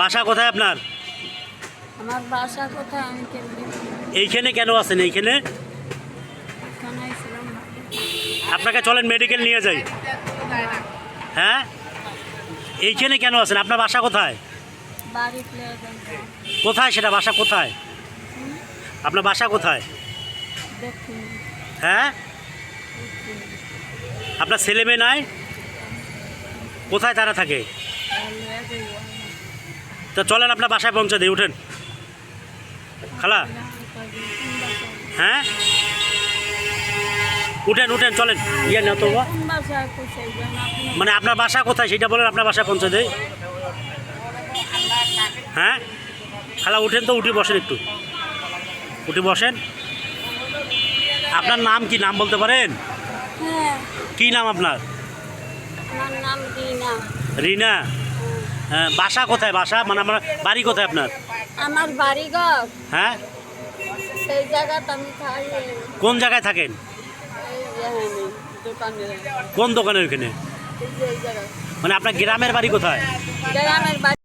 বাসা কোথায় আপনার? আমার বাসা কোথায় আমি এইখানে কেন আছেন? এইখানে? আপনাকে চলেন মেডিকেল নিয়ে যাই। হ্যাঁ? এইখানে কেন আছেন? আপনার বাসা কোথায়? কোথায় সেটা? বাসা কোথায়? আপনার বাসা কোথায়? হ্যাঁ? আপনার ছেলে মেয়ে নাই? কোথায় তারা থাকে? তা চলেন আপনার বাসায় পৌঁছে দিই উঠেন। খালা? হ্যাঁ? উঠেন উঠেন চলেন। ইয়ে না তো মানে আপনার বাসা কোথায়? সেটা বলেন আপনার বাসায় পৌঁছে দেয় হ্যাঁ? খালা উঠেন তো উঠে বসেন একটু। উঠে বসেন। আপনার নাম কি? নাম বলতে পারেন? হ্যাঁ। কি নাম আপনার? আমার নাম দিনা রিনা? হ্যাঁ বাসা কোথায়? বাসা? মানে আমার বাড়ি কোথায় আপনার? আমার বাড়ি হ্যাঁ? সেই জায়গাতে আমি খাই কোন জায়গায় থাকেন? কোন দোকানের ওখানে জায়গায়। মানে আপনার গ্রামের বাড়ি কোথায়? গ্রামের বাড়ি